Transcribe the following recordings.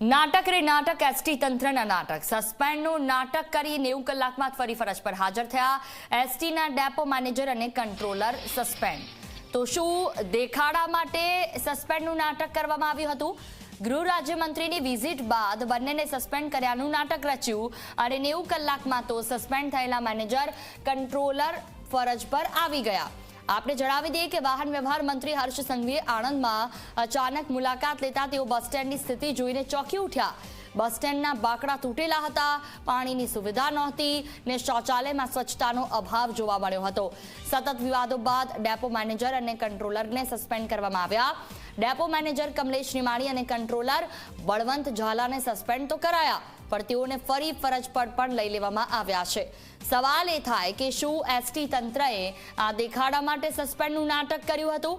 નાટક રે નાટક, એસટી તંત્રના નાટક. સસ્પેન્ડનું નાટક કરી નેવું કલાકમાં ફરી ફરજ પર હાજર થયા. એસટીના ડેપો મેનેજર અને કંટ્રોલર સસ્પેન્ડ. તો શું દેખાડા માટે સસ્પેન્ડનું નાટક કરવામાં આવ્યું હતું? ગૃહ રાજ્યમંત્રીની વિઝિટ બાદ બંનેને સસ્પેન્ડ કર્યાનું નાટક રચ્યું અને નેવું કલાકમાં તો સસ્પેન્ડ થયેલા મેનેજર, કંટ્રોલર ફરજ પર આવી ગયા. આપણે જણાવી દઈએ કે વાહન વ્યવહાર મંત્રી હર્ષ સંઘવીએ આણંદમાં અચાનક મુલાકાત લેતા તેઓ બસ સ્ટેન્ડની સ્થિતિ જોઈને ચોંકી ઉઠ્યા. બસ સ્ટેન્ડના બાકડા તૂટેલા હતા, પાણીની સુવિધા નહોતી ને શૌચાલયમાં સ્વચ્છતાનો અભાવ જોવા મળ્યો હતો. સતત વિવાદો બાદ ડેપો મેનેજર અને કંટ્રોલરને સસ્પેન્ડ કરવામાં આવ્યા. ડેપો મેનેજર કમલેશ નિમાણી અને કંટ્રોલર બળવંત ઝાલાને સસ્પેન્ડ તો કરાયા. પણ તેઓને ફરી ફરજ પર પણ લઈ લેવામાં આવ્યા છે. સવાલ એ થાય કે શું એસટી તંત્રએ આ દેખાડા માટે સસ્પેન્ડનું નાટક કર્યું હતું?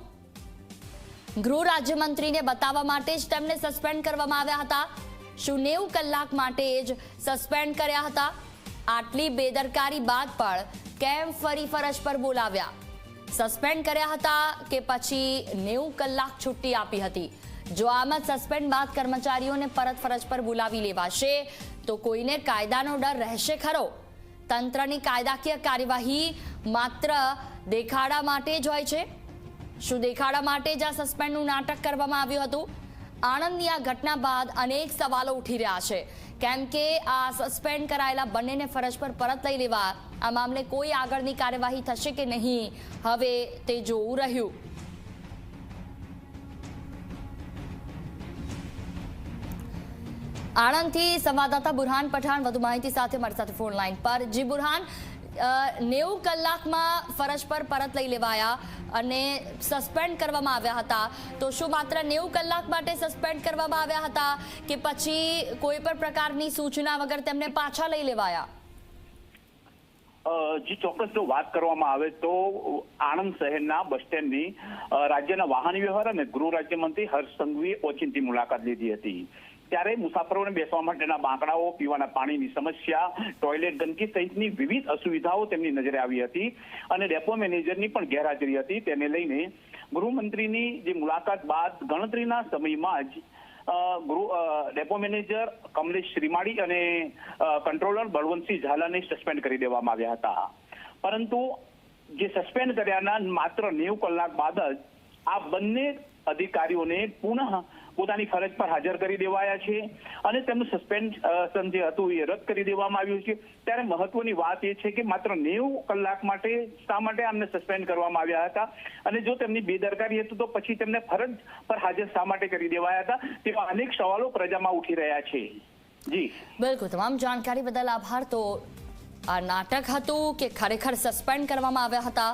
ગૃહ રાજ્યમંત્રીને બતાવવા માટે જ તેમને સસ્પેન્ડ કરવામાં આવ્યા હતા. શું નેવું કલાક માટે જ સસ્પેન્ડ કર્યા હતા? આટલી બેદરકારી બાદ પણ કેમ ફરી ફરજ પર બોલાવ્યા? સસ્પેન્ડ કર્યા હતા કે પછી નેવું કલાક છુટ્ટી આપી હતી. જો આમ જ સસ્પેન્ડ બાદ કર્મચારીઓને પરત ફરજ પર બોલાવી લેવાશે, તો કોઈને કાયદાનો ડર રહેશે ખરો? તંત્રની કાયદાકીય કાર્યવાહી માત્ર દેખાડા માટે જ હોય છે? શું દેખાડા માટે જ આ સસ્પેન્ડનું નાટક કરવામાં આવ્યું હતું? આણંદની આ ઘટના બાદ અનેક સવાલો ઉઠી રહ્યા છે. કેમ કે આ સસ્પેન્ડ કરાયેલા બંનેને ફરજ પર પરત લઈ લેવા આ મામલે કોઈ આગળની કાર્યવાહી થશે કે નહીં, હવે તે જોવું રહ્યું. આણંદથી સંવાદદાતા બુરહાન પઠાણ વધુ માહિતી સાથે મારી સાથે ફોન લાઈન પર. જી બુરહાન નેવું કલાકમાં ફરજ પર પરત લઈ લેવાયા અને સસ્પેન્ડ કરવામાં આવ્યા હતા. તો શું માત્ર નેવું કલાક માટે સસ્પેન્ડ કરવામાં આવ્યા હતા કે પછી કોઈ પણ પ્રકારની સૂચના વગર તેમને પાછા લઈ લેવાયા? જી ચોક્કસ જો વાત કરવામાં આવે તો આણંદ શહેરના બસ સ્ટેન્ડની રાજ્યના વાહન વ્યવહાર અને ગૃહ રાજ્યમંત્રી હર્ષ સંઘવીએ ઓચિંતી મુલાકાત લીધી હતી. ત્યારે મુસાફરોને બેસવા માટેના બાંકડાઓ, પીવાના પાણીની સમસ્યા, ટોયલેટ ગંદકી સહિતની વિવિધ અસુવિધાઓ તેમની નજરે આવી હતી અને ડેપો મેનેજરની પણ ગેરહાજરી હતી. તેને લઈને ગૃહમંત્રીની જે મુલાકાત બાદ ગણતરીના સમયમાં જ ગૃહ ડેપો મેનેજર કમલેશ શ્રીમાળી અને કંટ્રોલર બળવંતસિંહ ઝાલાને સસ્પેન્ડ કરી દેવામાં આવ્યા હતા. પરંતુ જે સસ્પેન્ડ કર્યાના માત્ર નેવું કલાક બાદ જ આ બંને અધિકારીઓને પુનઃ પોતાની ફરજ પર હાજર કરી દેવાયા છે અને તેમનું સસ્પેન્શન જે હતું એ રદ કરી દેવામાં આવ્યું છે. ત્યારે મહત્વની વાત એ છે કે માત્ર નેવું કલાક માટે શા માટે આમને સસ્પેન્ડ કરવામાં આવ્યા હતા? અને જો તેમની બેદરકારી હતું તો પછી તેમને ફરજ પર હાજર શા માટે કરી દેવાયા હતા? તેવા અનેક સવાલો પ્રજામાં ઉઠી રહ્યા છે. જી. બિલકુલ, તમામ જાણકારી બદલ આભાર. તો આ નાટક હતું કે ખરેખર સસ્પેન્ડ કરવામાં આવ્યા હતા?